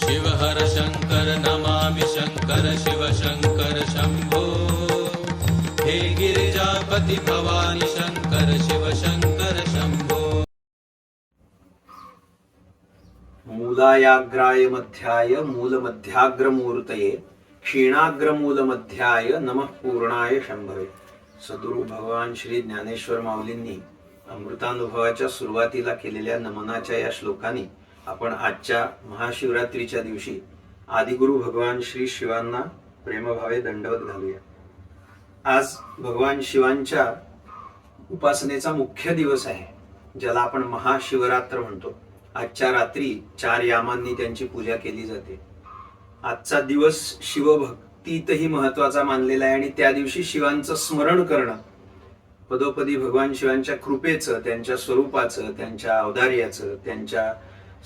शिव हर शंकर नमामि शंकर शिव शंकर शंभो। हे गिरिजापति भवानी शंकर शिव शंकर शंभो। मूलायाग्राय मध्याय मूलमध्याग्रमूर्तये क्षीणाग्रमूलमध्याय नमः पूर्णाय शंभवे। सद्गुरु भगवान श्री ज्ञानेश्वर माऊलींनी अमृतानुभवाच्या सुरुवातीला केलेल्या नमनाच्या या श्लोकाने आपण आजच्या महाशिवरात्रीच्या दिवशी आदिगुरु भगवान श्री शिवांना प्रेमभावे दंडवत घालूया. आज भगवान शिवांच्या उपासनेचा मुख्य दिवस आहे ज्याला आपण महाशिवरात्र म्हणतो. आजच्या रात्री चार यामांनी त्यांची पूजा केली जाते. आजचा दिवस शिवभक्तीतही महत्त्वाचा मानलेला आहे आणि त्या दिवशी शिवांचं स्मरण करणं पदोपदी भगवान शिवांच्या कृपेचं त्यांच्या स्वरूपाचं त्यांच्या औदार्याचं त्यांच्या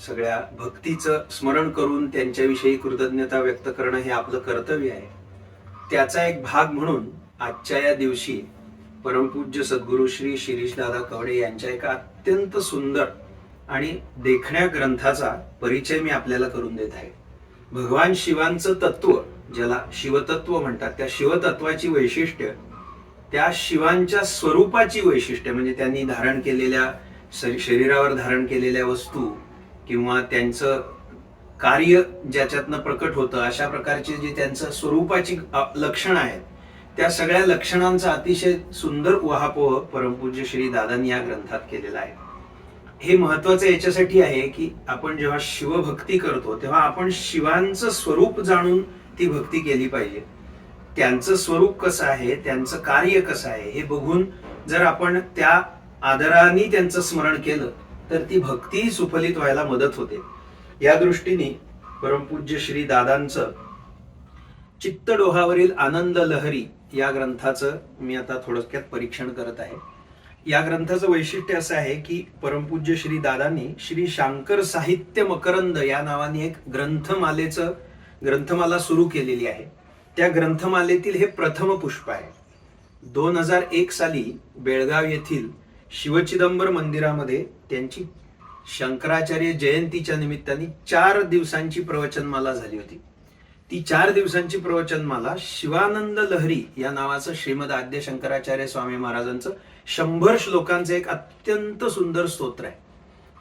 सगळ्या भक्तीचं स्मरण करून त्यांच्याविषयी कृतज्ञता व्यक्त करणं हे आपलं कर्तव्य आहे. त्याचा एक भाग म्हणून आजच्या या दिवशी परमपूज्य सद्गुरु श्री शिरीषदादा कवडे यांच्या एका अत्यंत सुंदर आणि देखण्या ग्रंथाचा परिचय मी आपल्याला करून देत आहे. भगवान शिवांचं तत्व ज्याला शिवतत्व म्हणतात त्या शिवतत्वाची वैशिष्ट्य त्या शिवांच्या स्वरूपाची वैशिष्ट्य म्हणजे त्यांनी धारण केलेल्या शरीरावर धारण केलेल्या वस्तू किंवा त्यांचं कार्य ज्याच्यातनं प्रकट होतं अशा प्रकारचे जे त्यांचं स्वरूपाची लक्षणं आहेत त्या सगळ्या लक्षणांचा अतिशय सुंदर उहापोह परमपूज्य श्री दादांनी या ग्रंथात केलेला आहे. हे महत्वाचं याच्यासाठी आहे की आपण जेव्हा शिवभक्ती करतो तेव्हा आपण शिवांचं स्वरूप जाणून ती भक्ती केली पाहिजे. त्यांचं स्वरूप कसं आहे त्यांचं कार्य कसं आहे हे बघून जर आपण त्या आदराने त्यांचं स्मरण केलं तर ती भक्ती सुफलित व्हायला मदत होते. या दृष्टीने परमपूज्य श्री दादांचं चित्तडोहावरील आनंद लहरी या ग्रंथाचं मी आता थोडक्यात परीक्षण करत आहे. या ग्रंथाचं वैशिष्ट्य असं आहे की परमपूज्य श्री दादांनी श्री शांकर साहित्य मकरंद या नावाने एक ग्रंथमालेचं ग्रंथमाला सुरू केलेली आहे. त्या ग्रंथमालेतील हे प्रथम पुष्प आहे. दोन हजार एक साली बेळगाव येथील शिवचिदंबर मंदिरामध्ये त्यांची शंकराचार्य जयंतीच्या निमित्ताने चार दिवसांची प्रवचनमाला झाली होती. ती चार दिवसांची प्रवचनमाला शिवानंद लहरी या नावाचं श्रीमद आद्य शंकराचार्य स्वामी महाराजांचं शंभर श्लोकांचं एक अत्यंत सुंदर स्तोत्र आहे.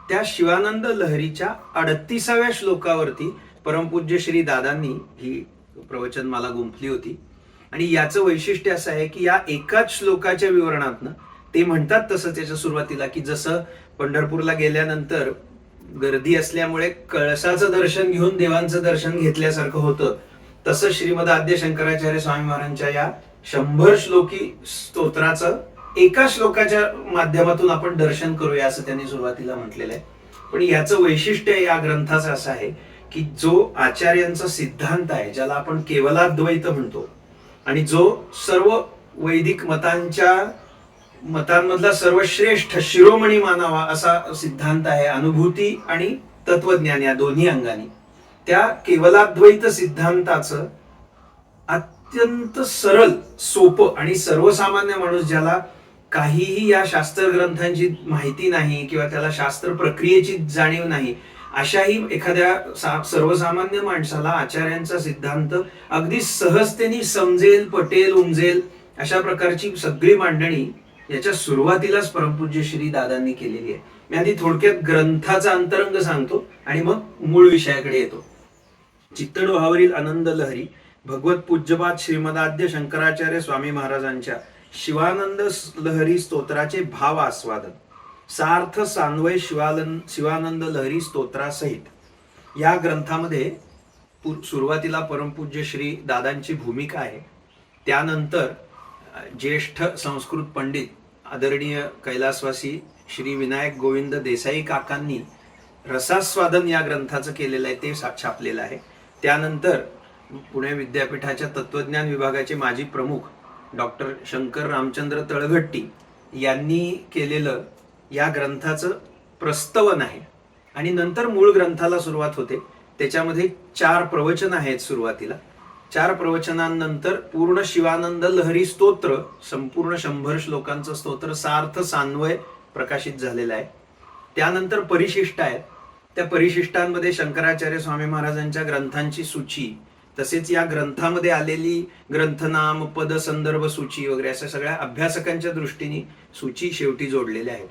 त्या शिवानंद लहरीच्या अडतीसाव्या श्लोकावरती परमपूज्य श्री दादांनी ही प्रवचनमाला गुंफली होती. आणि याचं वैशिष्ट्य असं आहे की या एकाच श्लोकाच्या विवरणातनं ते म्हणतात तसं त्याच्या सुरुवातीला की जसं पंढरपूरला गेल्यानंतर गर्दी असल्यामुळे कळसाचं दर्शन घेऊन देवांचं दर्शन घेतल्यासारखं होतं. तसं श्रीमद आद्य शंकराचार्य स्वामी महाराजांच्या या शंभर श्लोकी स्तोत्राचं एका श्लोकाच्या माध्यमातून आपण दर्शन करूया असं त्यांनी सुरुवातीला म्हटलेलं आहे. पण याचं वैशिष्ट्य या ग्रंथाचं असं आहे की जो आचार्यांचा सिद्धांत आहे ज्याला आपण केवलाद्वैत म्हणतो आणि जो सर्व वैदिक मतांच्या मतांमधला सर्वश्रेष्ठ शिरोमणी मानावा असा सिद्धांत आहे अनुभूती आणि तत्वज्ञान या दोन्ही अंगाने. त्या केवलाद्वैत सिद्धांताचं अत्यंत सरळ सोपं आणि सर्वसामान्य माणूस ज्याला काहीही या शास्त्र ग्रंथांची माहिती नाही किंवा त्याला शास्त्र प्रक्रियेची जाणीव नाही अशाही एखाद्या सा- सर्वसामान्य माणसाला आचार्यांचा सिद्धांत अगदी सहजतेने समजेल पटेल उमजेल अशा प्रकारची सगळी मांडणी याच्या सुरुवातीलाच परमपूज्य श्री दादांनी केलेली आहे. मी आधी थोडक्यात ग्रंथाचा अंतरंग सांगतो आणि मग मूळ विषयाकडे येतो. चित्तडोहावरील आनंद लहरी भगवत पूज्यपाद श्रीमदाद्य शंकराचार्य स्वामी महाराजांच्या शिवानंद लहरी स्तोत्राचे भाव आस्वादन सार्थ सान्वय शिवालन शिवानंद लहरी स्तोत्रासहित. या ग्रंथामध्ये सुरुवातीला परमपूज्य श्री दादांची भूमिका आहे. त्यानंतर ज्येष्ठ संस्कृत पंडित आदरणीय कैलासवासी श्री विनायक गोविंद देसाई काकांनी रसास्वादन या ग्रंथाचं केलेलं आहे ते सा- छापलेलं आहे. त्यानंतर पुणे विद्यापीठाच्या तत्वज्ञान विभागाचे माजी प्रमुख डॉक्टर शंकर रामचंद्र तळघट्टी यांनी केलेलं या ग्रंथाचं प्रस्तवन आहे. आणि नंतर मूळ ग्रंथाला सुरुवात होते. त्याच्यामध्ये चार प्रवचन आहेत सुरुवातीला. चार प्रवचनांनंतर पूर्ण शिवानंद लहरी स्तोत्र संपूर्ण शंभर श्लोकांचं स्तोत्र सार्थ सान्वय प्रकाशित झालेलं आहे. त्यानंतर परिशिष्ट आहेत. त्या परिशिष्टांमध्ये शंकराचार्य स्वामी महाराजांच्या ग्रंथांची सूची तसेच या ग्रंथामध्ये आलेली ग्रंथनाम पद संदर्भ सूची वगैरे अशा सगळ्या अभ्यासकांच्या दृष्टीने सूची शेवटी जोडलेल्या आहेत.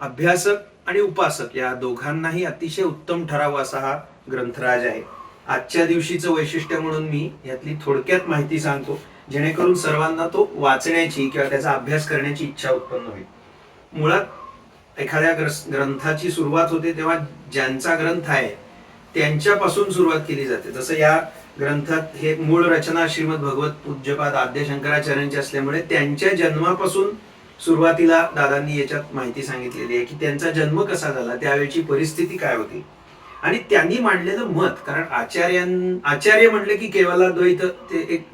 अभ्यासक आणि उपासक या दोघांनाही अतिशय उत्तम ठराव असा हा ग्रंथराज आहे. आजच्या दिवशीचं वैशिष्ट्य म्हणून मी यातली थोडक्यात माहिती सांगतो जेणेकरून सर्वांना तो वाचण्याची किंवा त्याचा अभ्यास करण्याची इच्छा उत्पन्न होईल. मुळात एखाद्या ग्रंथाची सुरुवात होते तेव्हा ज्यांचा ग्रंथ आहे त्यांच्यापासून सुरुवात केली जाते. जसं या ग्रंथात हे मूळ रचना श्रीमद भगवत पूज्यपाद आद्य शंकराचार्यांची असल्यामुळे त्यांच्या जन्मापासून सुरुवातीला दादांनी याच्यात माहिती सांगितलेली आहे की त्यांचा जन्म कसा झाला त्यावेळची परिस्थिती काय होती. आणि त्यांनी मांडलेलं मत कारण आचार्यां आचार्य म्हटलं की केवलाद्वैत ते एक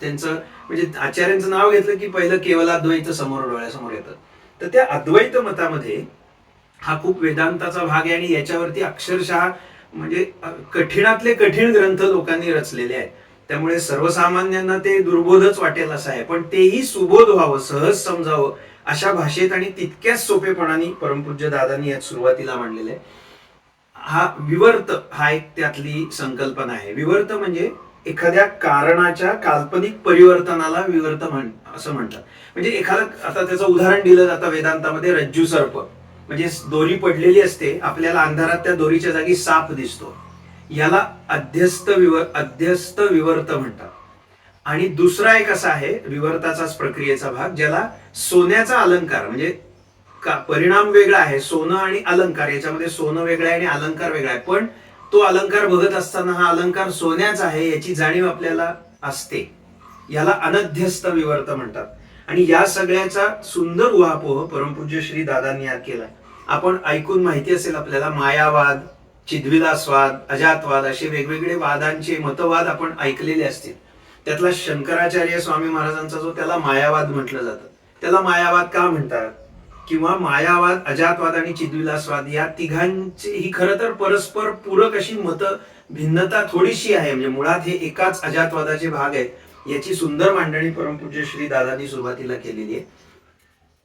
त्यांचं म्हणजे आचार्यांचं नाव घेतलं की पहिलं केवलाद्वैत समोर डोळ्यासमोर येतं. तर त्या अद्वैत मतामध्ये हा खूप वेदांताचा भाग आहे आणि याच्यावरती अक्षरशः म्हणजे कठीणातले कठीण ग्रंथ लोकांनी रचलेले आहेत. त्यामुळे सर्वसामान्यांना ते दुर्बोधच वाटेल असं आहे. पण तेही सुबोध व्हावं सहज समजावं अशा भाषेत आणि तितक्याच सोपेपणाने परमपूज्य दादांनी यात सुरुवातीला मांडलेलं आहे. हा विवर्त हा एक त्यातली संकल्पना आहे. विवर्त म्हणजे एखाद्या कारणाच्या काल्पनिक परिवर्तनाला विवर्त म्हण असं म्हणतात. म्हणजे एखादं आता त्याचं उदाहरण दिलं जातं वेदांतामध्ये रज्जू सर्प. म्हणजे दोरी पडलेली असते आपल्याला अंधारात त्या दोरीच्या जागी साप दिसतो. याला अध्यस्त विवर अध्यस्त विवर्त म्हणतात. आणि दुसरा एक असा आहे विवर्ताचाच प्रक्रियेचा भाग ज्याला सोन्याचा अलंकार म्हणजे का? परिणाम वेगळा आहे. सोनं आणि अलंकार. याच्यामध्ये सोनं वेगळं आहे आणि अलंकार वेगळा आहे. पण तो अलंकार बघत असताना हा अलंकार सोन्याचा आहे याची जाणीव आपल्याला असते. याला अनध्यस्त विवर्त म्हणतात. आणि या सगळ्याचा सुंदर उहापोह परमपूज्य श्री दादांनी यात केलाय. आपण ऐकून माहिती असेल आपल्याला मायावाद चिद्विलासवाद अजातवाद असे वेगवेगळे वादांचे मतवाद आपण ऐकलेले असतील. त्यातला शंकराचार्य स्वामी महाराजांचा जो त्याला मायावाद म्हटलं जातं. त्याला मायावाद का म्हणतात? किंवा मायावाद अजातवाद आणि चिद्विलासवाद या तिघांची ही खरं तर परस्पर पूरक अशी मत भिन्नता थोडीशी आहे. म्हणजे मुळात हे एकाच अजातवादाचे भाग आहेत याची सुंदर मांडणी परमपूज्य श्री दादांनी सुरुवातीला केलेली आहे.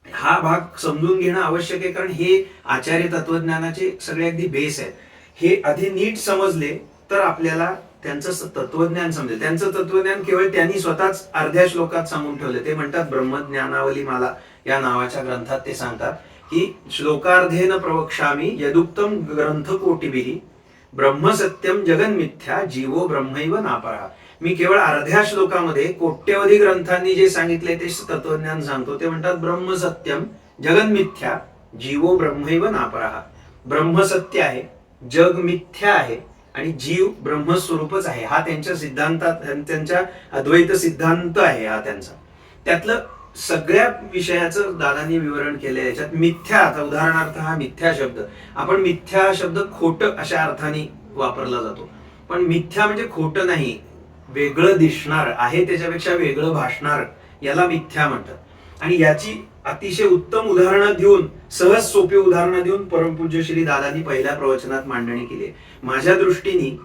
हा भाग समजून घेणं आवश्यक आहे कारण हे आचार्य तत्वज्ञानाचे सगळे अगदी बेस आहे हे आधी नीट समजले तर आपल्याला त्यांचं तत्वज्ञान समजेल. त्यांचं तत्वज्ञान केवळ त्यांनी स्वतःच अर्ध्या श्लोकात सांगून ठेवले. ते म्हणतात ब्रह्मज्ञानावली माला या नावाच्या ग्रंथात ते सांगतात की श्लोकार्धेन प्रवक्षामी यदुक्तम ग्रंथ कोटिभिही ब्रह्मसत्यम जगन्मिथ्या जीवो ब्रह्मैव नापरा. मी केवळ अर्ध्या श्लोकामध्ये कोट्यवधी ग्रंथांनी जे सांगितले ते तत्वज्ञान सांगतो. ते म्हणतात ब्रह्मसत्यम जगन्मिथ्या जीवो ब्रह्मैव नापरा. ब्रह्मसत्य आहे जग मिथ्या आहे. आणि जीव ब्रह्मस्वरूपच आहे. हा त्यांच्या सिद्धांतात त्यांच्या अद्वैत सिद्धांत आहे हा त्यांचा. त्यातलं सगळ्या विषयाचं दादांनी विवरण केलंय याच्यात. मिथ्या आता उदाहरणार्थ हा मिथ्या शब्द. आपण मिथ्या शब्द खोट अशा अर्थाने वापरला जातो. पण मिथ्या म्हणजे खोटं नाही. वेगळं दिसणार आहे त्याच्यापेक्षा वेगळं भासणार याला मिथ्या म्हणतात. आणि याची अतिशय उत्तम उदाहरणं देऊन सहज सोपी उदाहरणं देऊन परमपूज्य श्री दादांनी पहिल्या प्रवचनात मांडणी केली. माझ्या दृष्टीने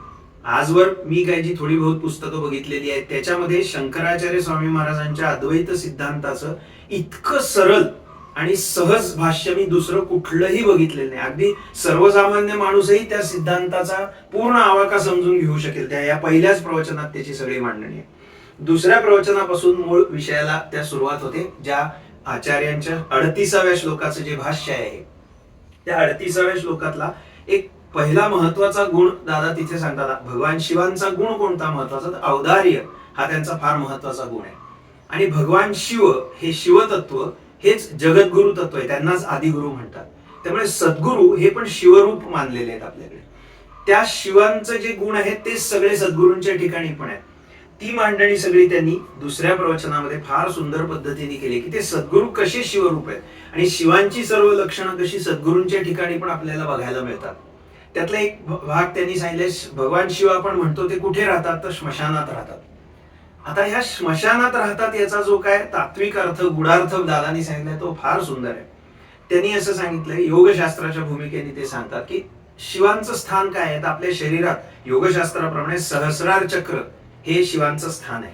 आजवर मी काही जी थोडी बहुत पुस्तकं बघितलेली आहेत त्याच्यामध्ये शंकराचार्य स्वामी महाराजांच्या अद्वैत सिद्धांताचं इतकं सरळ आणि सहज भाष्य मी दुसरं कुठलंही बघितलेलं नाही. अगदी सर्वसामान्य माणूसही त्या सिद्धांताचा पूर्ण आवाका समजून घेऊ शकेल. त्या या पहिल्याच प्रवचनात त्याची सगळी मांडणी आहे. दुसऱ्या प्रवचनापासून मूळ विषयाला त्या सुरुवात होते ज्या आचार्यांच्या अडतीसाव्या श्लोकाचं जे भाष्य आहे त्या अडतीसाव्या श्लोकातला एक पहिला महत्त्वाचा गुण दादा तिथे सांगतात. भगवान शिवांचा गुण कोणता महत्त्वाचा तर औदार्य हा त्यांचा फार महत्त्वाचा गुण आहे. आणि भगवान शिव हे शिवतत्व हेच जगद्गुरु तत्व आहे. त्यांनाच आदिगुरु म्हणतात. त्यामुळे सद्गुरु हे पण शिवरूप मानलेले आहेत आपल्याकडे. त्या शिवांचे जे गुण आहेत ते सगळे सद्गुरूंच्या ठिकाणी पण आहेत. ती मांडणी सगळी त्यांनी दुसऱ्या प्रवचनामध्ये फार सुंदर पद्धतीने केली की ते सद्गुरू कसे शिवरूप आहेत. आणि शिवांची सर्व लक्षणं कशी सद्गुरूंच्या ठिकाणी पण आपल्याला बघायला मिळतात. त्यातला एक भाग त्यांनी सांगितले भगवान शिव आपण म्हणतो ते कुठे राहतात? तर स्मशानात राहतात. आता ह्या स्मशानात राहतात याचा जो काय तात्विक अर्थ गुढार्थ दादानी सांगितलाय तो फार सुंदर आहे. त्यांनी असं सांगितलंय योगशास्त्राच्या भूमिकेने ते सांगतात की शिवांचं स्थान काय आहे? तर आपल्या शरीरात योगशास्त्राप्रमाणे सहस्रार चक्र हे शिवांचं स्थान आहे.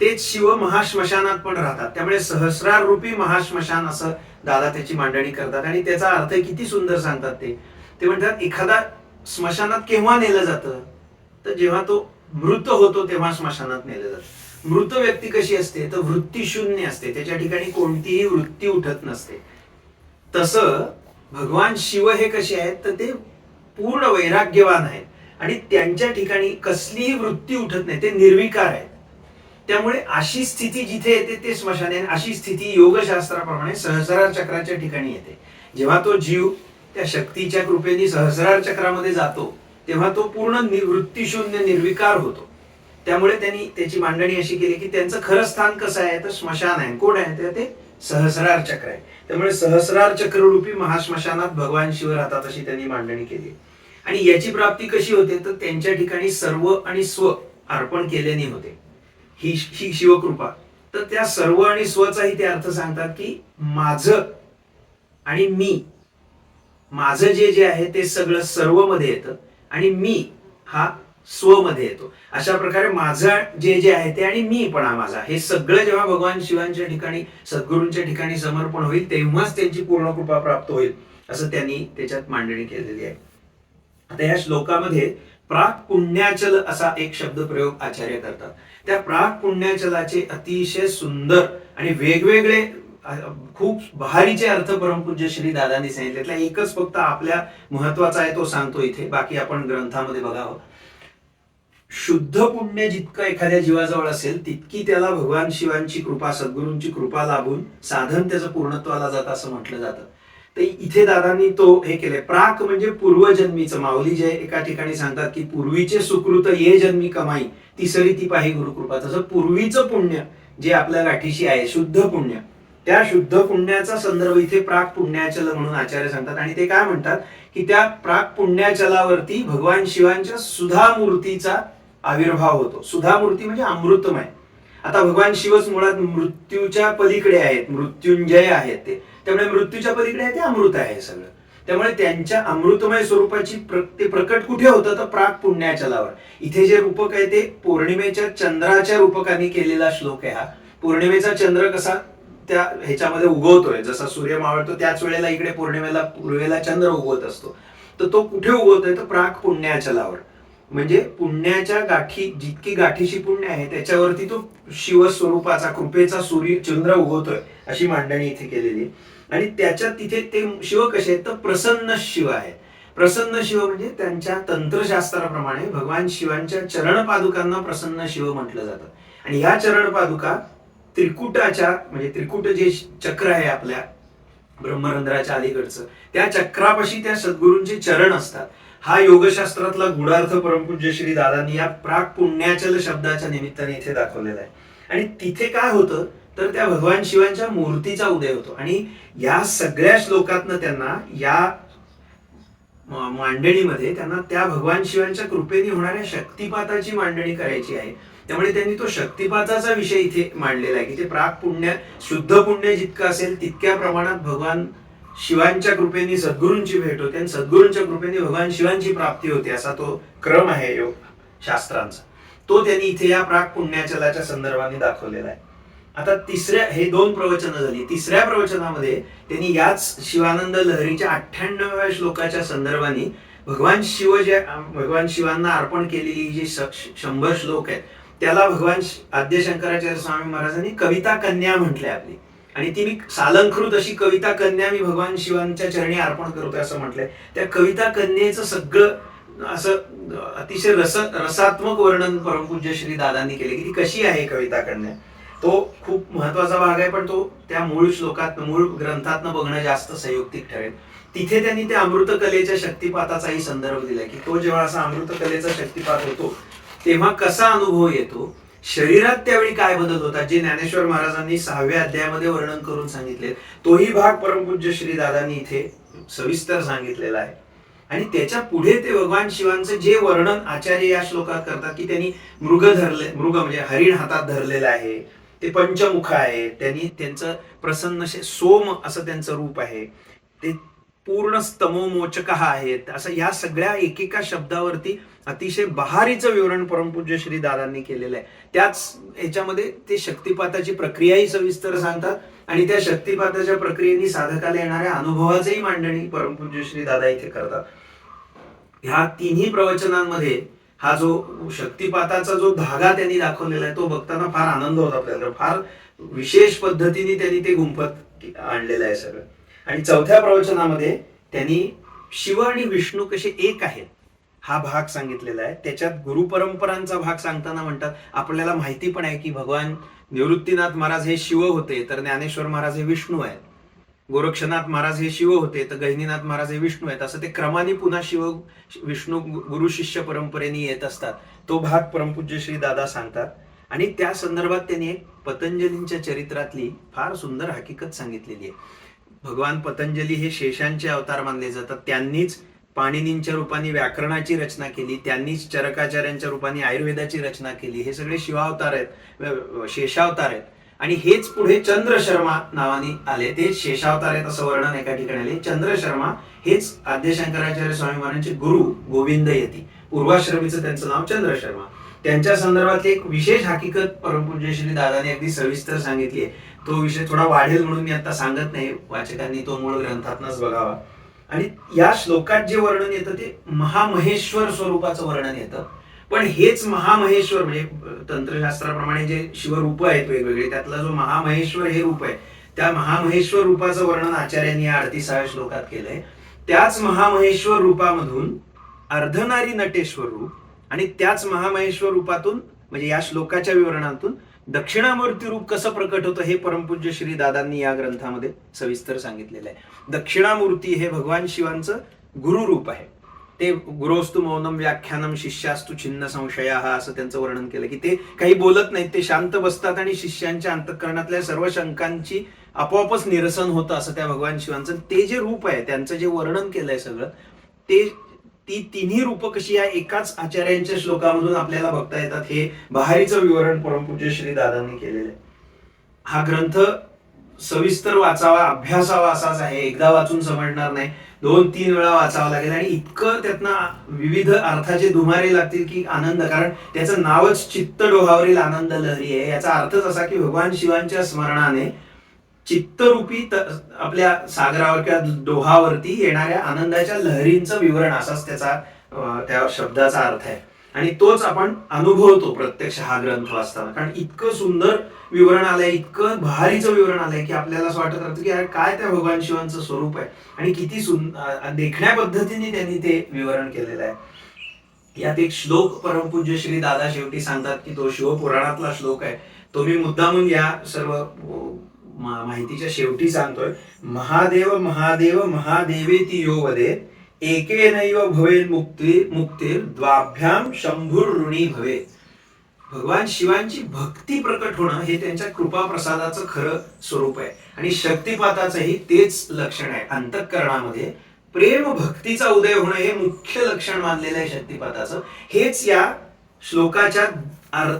तेच शिव महाश्मशानात पण राहतात. त्यामुळे सहस्रार रूपी महाश्मशान असं दादा त्याची मांडणी करतात आणि त्याचा अर्थ किती सुंदर सांगतात ते. ते म्हणतात एखादा स्मशानात केव्हा नेलं जातं? तर जेव्हा तो मृत होतो तेव्हा स्मशानात नेलं जातं. मृत व्यक्ती कशी असते? तर वृत्ती शून्य असते. त्याच्या ठिकाणी कोणतीही वृत्ती उठत नसते. तसं भगवान शिव हे कसे आहेत? तर ते पूर्ण वैराग्यवान आहेत. आणि त्यांच्या ठिकाणी कसलीही वृत्ती उठत नाही ते निर्विकार आहेत. त्यामुळे अशी स्थिती जिथे येते ते स्मशाने अशी स्थिती योगशास्त्राप्रमाणे सहस्रार चक्राच्या ठिकाणी येते. जेव्हा तो जीव त्या शक्तीच्या कृपेने सहस्रार चक्रामध्ये जातो तेव्हा तो पूर्ण निवृत्तीशून्य निर्विकार होतो. त्यामुळे त्यांनी त्याची मांडणी अशी केली की त्यांचं खरं स्थान कसं आहे? तर स्मशान आहे. कोण आहे? तर ते सहस्रार चक्र आहे. त्यामुळे सहस्रार चक्ररूपी महाश्मशानात भगवान शिव राहतात अशी त्यांनी मांडणी केली. आणि याची प्राप्ती कशी होते? तर त्यांच्या ठिकाणी सर्व आणि स्व अर्पण केल्याने होते. ही ही शिवकृपा. तर त्या सर्व आणि स्वचाही ते अर्थ सांगतात की माझं आणि मी माझं जे जे आहे ते सगळं सर्वमध्ये येतं आणि मी हा स्वमध्ये येतो. अशा प्रकारे माझं जे जे आहे ते आणि मी पण हा माझा. हे सगळं जेव्हा भगवान शिवांच्या ठिकाणी सद्गुरूंच्या ठिकाणी समर्पण होईल तेव्हाच त्यांची पूर्ण कृपा प्राप्त होईल असं त्यांनी त्याच्यात मांडणी केलेली आहे. आता या श्लोकामध्ये प्राक पुण्याचल असा एक शब्द प्रयोग आचार्य करतात. त्या प्राक पुण्याचलाचे अतिशय सुंदर आणि वेगवेगळे खूप भारीचे अर्थ परमपूज्य श्री दादांनी सांगितले. एकच फक्त आपल्या महत्त्वाचा आहे तो सांगतो इथे. बाकी आपण ग्रंथामध्ये बघावं. शुद्ध पुण्य जितकं एखाद्या जीवाजवळ असेल तितकी त्याला भगवान शिवांची कृपा सद्गुरूंची कृपा लाभून साधन त्याचं पूर्णत्वाला जातं असं म्हटलं जातं. तर इथे दादांनी तो हे केले प्राक म्हणजे पूर्वजन्मीचं. माऊली जे एका ठिकाणी सांगतात की पूर्वीचे सुकृत ये जन्मी कमाई. तिसरी ती पाही गुरुकृपा. तसं पूर्वीचं पुण्य जे आपल्या गाठीशी आहे शुद्ध पुण्य. त्या शुद्ध पुण्याचा संदर्भ इथे प्राक पुण्याचल म्हणून आचार्य सांगतात. आणि ते काय म्हणतात? की त्या प्राक पुण्याचलावरती भगवान शिवांच्या सुधा मूर्तीचा आविर्भाव होतो. सुधा मूर्ती म्हणजे अमृतमय. आता भगवान शिवच मुळात मृत्यूच्या पलीकडे आहेत. मृत्युंजय आहेत ते. त्यामुळे मृत्यूच्या पलीकडे ते अमृत आहे सगळं. त्यामुळे त्यांच्या अमृतमय स्वरूपाची प्र- ते प्रकट कुठे होतं? तर प्राग पुण्याचलावर इथे जे रूपक आहे ते पौर्णिमेच्या चंद्राच्या रूपकाने केलेला श्लोक आहे हा. पौर्णिमेचा चंद्र कसा त्या ह्याच्यामध्ये उगवतोय. जसा सूर्य मावळतो त्याच वेळेला इकडे पौर्णिमेला पूर्वेला चंद्र उगवत असतो. तर तो कुठे उगवतोय? तर प्राक पुण्याचलावर म्हणजे पुण्याच्या गाठी जितकी गाठीशी पुण्य आहे त्याच्यावरती तो शिवस्वरूपाचा कृपेचा सूर्य चंद्र उगवतोय अशी मांडणी इथे केलेली आहे. आणि त्याच्यात तिथे ते शिव कसे आहेत? तर प्रसन्न शिव आहे प्रसन्न शिव म्हणजे त्यांच्या तंत्रशास्त्राप्रमाणे भगवान शिवांच्या चरण पादुकांना प्रसन्न शिव म्हटलं जातं. आणि ह्या चरण पादुका त्रिकुटाच्या म्हणजे त्रिकुट जे चक्र आहे आपल्या ब्रह्मरंध्राच्या अलीकडचं त्या चक्रापाशी त्या सद्गुरूंचे चरण असतात. हा योगशास्त्रातला गुणार्थ परमपूज्य श्री दादांनी या प्राक पुण्याचल शब्दाच्या निमित्ताने इथे दाखवलेला आहे. आणि तिथे काय होतं? तर त्या भगवान शिवांच्या मूर्तीचा उदय होतो. आणि या सगळ्या श्लोकातनं त्यांना या मांडणीमध्ये त्यांना त्या भगवान शिवांच्या कृपेने होणाऱ्या शक्तिपाताची मांडणी करायची आहे. त्यामुळे त्यांनी तो शक्तिपाताचा विषय इथे मांडलेला आहे की ते प्राक पुण्य शुद्ध पुण्य जितकं असेल तितक्या प्रमाणात भगवान शिवांच्या कृपेने सद्गुरूंची भेट होते आणि सद्गुरूंच्या कृपेने भगवान शिवांची प्राप्ती होते असा तो क्रम आहे योग शास्त्रांचा. तो त्यांनी इथे या प्राक पुण्याचलाच्या संदर्भाने दाखवलेला आहे. आता तिसऱ्या हे दोन प्रवचनं झाली. तिसऱ्या प्रवचनामध्ये त्यांनी याच शिवानंद लहरीच्या अठ्ठ्याण्णव्या श्लोकाच्या संदर्भाने भगवान शिव जे भगवान शिवांना अर्पण केलेली जी शंभर श्लोक आहेत त्याला भगवान आद्य शंकराचार्य स्वामी महाराजांनी कविता कन्या म्हटले आपली. आणि ती मी सालंकृत अशी कविता कन्या मी भगवान शिवांच्या चरणी अर्पण करतोय असं म्हटलंय. त्या कविता कन्येचं सगळं असं अतिशय रस रसात्मक वर्णन परमपूज्य श्री दादांनी केले की ती कशी आहे कविता कन्या? तो खूप महत्त्वाचा भाग आहे पण तो त्या मूळ श्लोकात मूळ ग्रंथातनं बघणं जास्त संयुक्तिक ठरेल. तिथे त्यांनी त्या अमृत कलेच्या शक्तिपाताचाही संदर्भ दिला की तो जेव्हा असा अमृत कलेचा शक्तिपात होतो तेव्हा कसा अनुभव येतो? शरीरात त्यावेळी काय बदल होतात जे ज्ञानेश्वर महाराजांनी सहाव्या अध्यायामध्ये वर्णन करून सांगितले तोही भाग परमपूज्य श्री दादांनी इथे सविस्तर सांगितलेला आहे. आणि त्याच्या पुढे ते भगवान शिवांचं जे वर्णन आचार्य या श्लोकात करतात की त्यांनी मृग धरले मृग म्हणजे हरिण हातात धरलेलं आहे ते पंचमुख आहे त्यांनी त्यांचं प्रसन्न असे सोम असं त्यांचं रूप आहे. ते पूर्ण स्तमोमोचक आहेत. असं या सगळ्या एकेका शब्दावरती अतिशय बहारीचं विवरण परमपूज्य श्री दादांनी केलेलं आहे. त्याच याच्यामध्ये ते शक्तिपाताची प्रक्रियाही सविस्तर सांगतात आणि त्या शक्तिपाताच्या प्रक्रियेने साधकाला येणाऱ्या अनुभवाचीही मांडणी परमपूज्य श्री दादा इथे करतात. ह्या तिन्ही प्रवचनांमध्ये हा जो शक्तिपाताचा जो धागा त्यांनी दाखवलेला आहे तो बघताना फार आनंद होत आपल्याला. फार विशेष पद्धतीने त्यांनी ते गुंफत आणलेलं आहे सगळं. आणि चौथ्या प्रवचनामध्ये त्यांनी शिव आणि विष्णू कसे एक आहेत हा भाग सांगितलेला आहे. त्याच्यात गुरुपरंपरांचा भाग सांगताना म्हणतात आपल्याला माहिती पण आहे की भगवान निवृत्तीनाथ महाराज हे शिव होते तर ज्ञानेश्वर महाराज हे विष्णू आहेत. गोरक्षनाथ महाराज हे शिव होते तर गहिनीनाथ महाराज हे विष्णू आहेत. असं ते क्रमाने पुन्हा शिव विष्णू गुरु शिष्य परंपरेने येत असतात. तो भाग परमपूज्य श्री दादा सांगतात. आणि त्या संदर्भात त्यांनी एक पतंजलींच्या चरित्रातली फार सुंदर हकीकत सांगितलेली आहे. भगवान पतंजली हे शेषांचे अवतार मानले जातात. त्यांनीच पाणिनींच्या रूपाने व्याकरणाची रचना केली त्यांनीच चरकाचार्यांच्या रूपाने आयुर्वेदाची रचना केली. हे सगळे शिवावतार आहेत शेषावतार आहेत. आणि हेच पुढे चंद्र शर्मा नावाने आले. ते शेषावतार आहेत असं वर्णन एका ठिकाणी आले. चंद्र शर्मा हेच आद्य शंकराचार्य स्वामी महाराजांचे गुरु गोविंद यती. पूर्वाश्रमीचं त्यांचं नाव चंद्र शर्मा त्यांच्या संदर्भात एक विशेष हकीकत परमपूज्य श्री दादाने अगदी सविस्तर सांगितली आहे. तो विषय थोडा वाढेल म्हणून मी आता सांगत नाही. वाचकांनी तो मूळ ग्रंथातनच बघावा. आणि या श्लोकात जे वर्णन येतं ते महामहेश्वर स्वरूपाचं वर्णन येतं. पण हेच महामहेश्वर म्हणजे तंत्रशास्त्राप्रमाणे जे शिवरूप आहेत वेगवेगळे त्यातला जो महामहेश्वर हे रूप आहे त्या महामहेश्वर रूपाचं वर्णन आचार्यांनी या अडतीसाव्या श्लोकात केलंय. त्याच महामहेश्वर रूपामधून अर्धनारी नटेश्वर रूप आणि त्याच महामहेश्वर रूपातून म्हणजे या श्लोकाच्या विवरणातून दक्षिणामूर्ती रूप कसं प्रकट होतं हे परमपूज्य श्री दादांनी या ग्रंथामध्ये सविस्तर सांगितलेलं आहे. दक्षिणामूर्ती हे भगवान शिवांचं गुरुरूप आहे. ते गुरोस्तु मौनम व्याख्यानम शिष्यास्तु छिन्न संशय हा असं त्यांचं वर्णन केलं की ते काही बोलत नाहीत ते शांत बसतात आणि शिष्यांच्या अंतकरणातल्या सर्व शंकांची आपोआपच निरसन होतं असं त्या भगवान शिवांचं. ते जे रूप आहे त्यांचं जे वर्णन केलंय सगळं ते ती तिन्ही रूप कशी या एकाच आचार्यांच्या श्लोकामधून आपल्याला बघता येतात हे बहारीचं विवरण परमपूज्य श्री दादांनी केलेलं आहे. हा ग्रंथ सविस्तर वाचावा अभ्यासावा असाच आहे एकदा वाचून समजणार नाही. दोन तीन वेळा वाचावं लागेल. आणि इतकं त्यातनं विविध अर्थाचे दुमारे लागतील की आनंद. कारण त्याचं नावच चित्त डोहावरील आनंद लहरी आहे. याचा अर्थच असा की भगवान शिवांच्या स्मरणाने चित्तरूपी आपल्या सागरावर किंवा डोहावरती येणाऱ्या आनंदाच्या लहरींचं विवरण असाच त्याचा त्या शब्दाचा अर्थ आहे. आणि तोच आपण अनुभवतो प्रत्यक्ष हा ग्रंथ वाचताना. कारण इतकं सुंदर विवरण आलंय इतकं भारीचं विवरण आलंय की आपल्याला असं वाटत राहतं की अरे काय त्या भगवान शिवांचं स्वरूप आहे. आणि किती सुंदर देखण्या पद्धतीने त्यांनी ते विवरण केलेलं आहे. यात एक श्लोक परमपूज्य श्री दादा शेवटी सांगतात की तो शिवपुराणातला श्लोक आहे. तो मी मुद्दामून या सर्व माहितीच्या शेवटी सांगतोय. महादेव महादेव महादेवेती यो वदे एकेनैव भवेल मुक्ती मुक्तीर द्वाभ्याम शंभूर ऋणी भवे भगवान शिवांची भक्ती प्रकट होणं हे त्यांच्या कृपा प्रसादाचं खरं स्वरूप आहे. आणि शक्तिपाताचंही तेच लक्षण आहे. अंतःकरणामध्ये प्रेम भक्तीचा उदय होणं हे मुख्य लक्षण मानलेलं आहे शक्तिपाताचं. हेच या श्लोकाच्या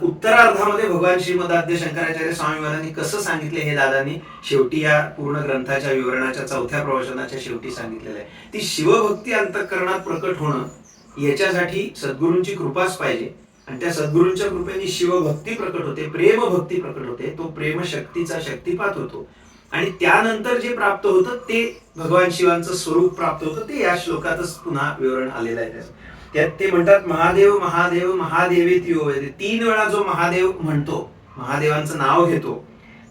उत्तरार्धामध्ये भगवान श्रीमदाद्य शंकराचार्य स्वामी महाराजांनी कसं सांगितले हे दादांनी? शेवटी या पूर्ण ग्रंथाच्या विवरणाच्या चौथ्या प्रवचनाच्या शेवटी सांगितलेलं आहे. ती शिवभक्ती अंतःकरणात प्रकट होणं याच्यासाठी सद्गुरूंची कृपाच पाहिजे. आणि त्या सद्गुरूंच्या कृपेने शिवभक्ती प्रकट होते प्रेम भक्ती प्रकट होते. तो प्रेम शक्तीचा शक्तिपात होतो. आणि त्यानंतर जे प्राप्त होतं ते भगवान शिवांचं स्वरूप प्राप्त होतं ते या श्लोकातच पुन्हा विवरण आलेलं आहे. त्याचं. त्यात ते म्हणतात महादेव महादेव महादेवेत यो म्हणजे तीन वेळा जो महादेव म्हणतो महादेवांचं नाव घेतो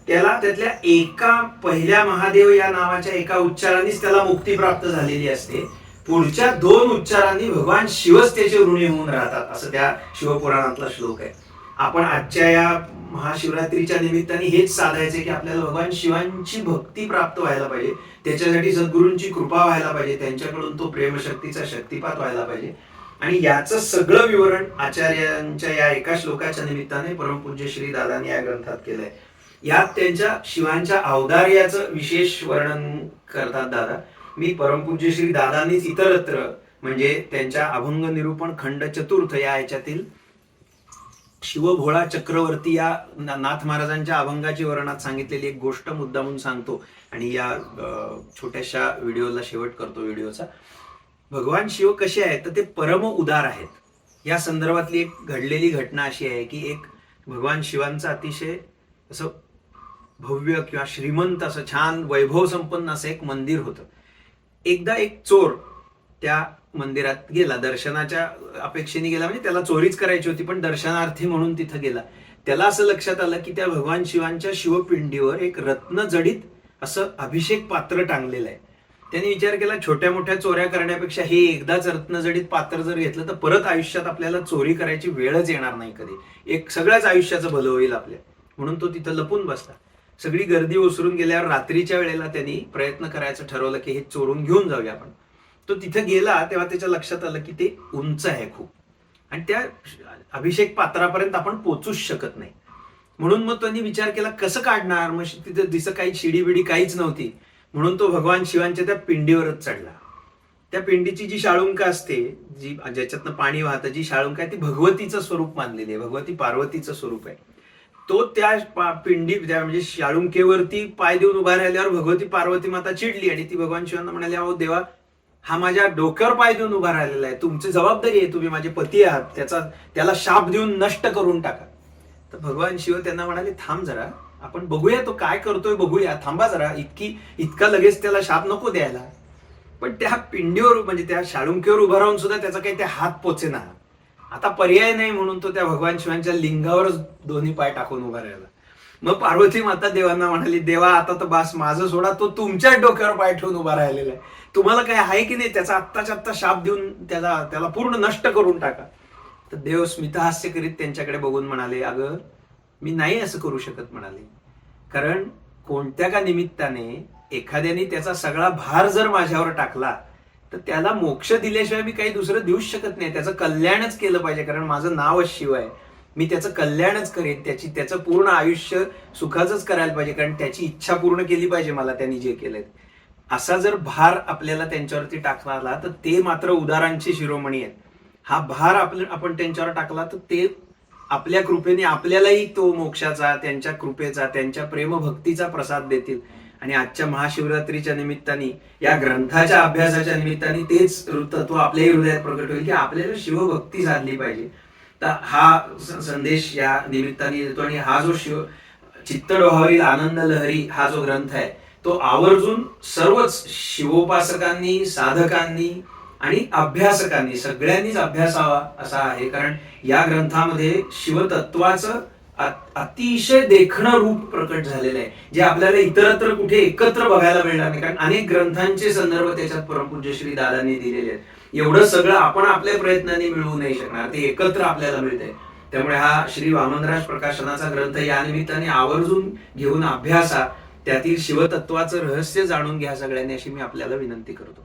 त्याला त्यातल्या एका पहिल्या महादेव या नावाच्या एका उच्चारानेच त्याला मुक्ती प्राप्त झालेली असते. पुढच्या दोन उच्चारांनी भगवान शिवच त्याचे ऋणी होऊन राहतात असं त्या शिवपुराणातला श्लोक आहे. आपण आजच्या या महाशिवरात्रीच्या निमित्ताने हेच साधायचे की आपल्याला भगवान शिवांची भक्ती प्राप्त व्हायला पाहिजे. त्याच्यासाठी सद्गुरूंची कृपा व्हायला पाहिजे. त्यांच्याकडून तो प्रेमशक्तीचा शक्तिपात व्हायला पाहिजे. आणि याचं सगळं विवरण आचार्यांच्या या एका श्लोकाच्या निमित्ताने परमपूज्य श्री दादांनी या ग्रंथात केलंय. यात त्यांच्या शिवांच्या अवधार्याचं विशेष वर्णन करतात दादा. मी परमपूज्य श्री दादांनीच इतरत्र म्हणजे त्यांच्या अभंग निरूपण खंड चतुर्थ या याच्यातील शिवभोळा चक्रवर्ती या नाथ महाराजांच्या अभंगाची वर्णात सांगितलेली एक गोष्ट मुद्दामून सांगतो. आणि या छोट्याशा व्हिडिओला शेवट करतो व्हिडिओचा. भगवान शिव कसे आहेत? तर ते परम उदार आहेत. या संदर्भातली एक घडलेली घटना अशी आहे की एक भगवान शिवांचं अतिशय असं भव्य किंवा श्रीमंत असं छान वैभव संपन्न असं एक मंदिर होतं. एकदा एक चोर त्या मंदिरात गेला. दर्शनाच्या अपेक्षेने गेला. म्हणजे त्याला चोरीच करायची होती पण दर्शनार्थी म्हणून तिथं गेला. त्याला असं लक्षात आलं की त्या भगवान शिवांच्या शिवपिंडीवर एक रत्न जडित असं अभिषेक पात्र टांगलेलं आहे. त्यांनी विचार केला छोट्या मोठ्या चोऱ्या करण्यापेक्षा हे एकदाच रत्नजडीत पात्र जर घेतलं तर परत आयुष्यात आपल्याला चोरी करायची वेळच येणार नाही कधी. एक सगळ्याच आयुष्याचं भलं होईल आपल्या. म्हणून तो तिथं लपून बसला. सगळी गर्दी ओसरून गेल्यावर रात्रीच्या वेळेला त्यांनी प्रयत्न करायचं ठरवलं की हे चोरून घेऊन जाऊया आपण. तो तिथं गेला तेव्हा त्याच्या लक्षात आलं की ते उंच आहे खूप. आणि त्या अभिषेक पात्रापर्यंत आपण पोचूच शकत नाही. म्हणून मग त्यांनी विचार केला कसं काढणार? मग तिथं दिसं काही शिडी बिडी काहीच नव्हती. म्हणून तो भगवान शिवांच्या त्या पिंडीवरच चढला. त्या पिंडीची जी शाळुंका असते जी ज्याच्यातनं पाणी वाहतं जी शाळुंका आहे ती भगवतीचं स्वरूप मानलेली आहे. भगवती पार्वतीचं स्वरूप आहे. तो त्या पिंडी त्या म्हणजे शाळुंकेवरती पाय देऊन उभा राहिल्यावर भगवती पार्वती माता चिडली आणि ती भगवान शिवांना म्हणाली अहो देवा हा माझ्या डोक्यावर पाय देऊन उभा राहिलेला आहे. तुमची जबाबदारी आहे. तुम्ही माझे पती आहात. त्याचा त्याला शाप देऊन नष्ट करून टाका. तर भगवान शिव त्यांना म्हणाले थांब जरा. आपण बघूया तो काय करतोय बघूया. थांबा जरा इतकी इतका लगेच त्याला शाप नको द्यायला. पण त्या पिंडीवर म्हणजे त्या शाळुंकीवर उभा राहून सुद्धा त्याचा काही ते हात पोचेना. आता पर्याय नाही म्हणून तो त्या भगवान शिवांच्या लिंगावरच दोन्ही पाय टाकून उभा राहिला. मग पार्वती माता देवांना म्हणाली देवा आता तर बास माझं सोडा तो तुमच्याच डोक्यावर पाय ठेवून उभा राहिलेला आहे. तुम्हाला काय आहे की नाही त्याचा आत्ताच्या आत्ता शाप देऊन त्याला त्याला पूर्ण नष्ट करून टाका. तर देव स्मितहास्य करीत त्यांच्याकडे बघून म्हणाले अगं मी नाही असं करू शकत म्हणाले. कारण कोणत्या का निमित्ताने एखाद्याने त्याचा सगळा भार जर माझ्यावर टाकला तर त्याला मोक्ष दिल्याशिवाय मी काही दुसरं देऊच शकत नाही. त्याचं कल्याणच केलं पाहिजे कारण माझं नावच शिव आहे. मी त्याचं कल्याणच करेन त्याची त्याचं पूर्ण आयुष्य सुखाचंच करायला पाहिजे कारण त्याची इच्छा पूर्ण केली पाहिजे मला त्यांनी जे केलंय. असा जर भार आपल्याला त्यांच्यावरती टाकला आला तर ते मात्र उदारांची शिरोमणी आहेत. हा भार आपल्या आपण त्यांच्यावर टाकला तर ते आपल्या कृपेने आपल्यालाही तो मोक्षाचा त्यांच्या कृपेचा त्यांच्या प्रेमभक्तीचा प्रसाद देतील. आणि आजच्या महाशिवरात्रीच्या निमित्ताने या ग्रंथाच्या अभ्यासाच्या निमित्ताने तेच तत्व आपल्याही हृदयात प्रकट होईल की आपल्याला शिवभक्ती साधली पाहिजे. तर हा संदेश या निमित्ताने देतो आणि हा जो शिव चित्त चित्तडोहावरील आनंद लहरी हा जो ग्रंथ आहे तो आवर्जून सर्वच शिवोपासकांनी साधकांनी आणि अभ्यासकांनी सगळ्यांनीच अभ्यासावा असा आहे. कारण या ग्रंथामध्ये शिवतत्वाचं अतिशय देखणं रूप प्रकट झालेलं आहे. जे आपल्याला इतरत्र कुठे एकत्र बघायला मिळणार नाही. कारण अनेक ग्रंथांचे संदर्भ त्याच्यात परमपूज्य श्री दादांनी दिलेले आहेत. एवढं सगळं आपण आपल्या प्रयत्नांनी मिळवू नाही शकणार. ते एकत्र आपल्याला मिळते त्यामुळे हा श्री वामनराज प्रकाशनाचा ग्रंथ या निमित्ताने आवर्जून घेऊन अभ्यासा. त्यातील शिवतत्वाचं रहस्य जाणून घ्या सगळ्यांनी अशी मी आपल्याला विनंती करतो.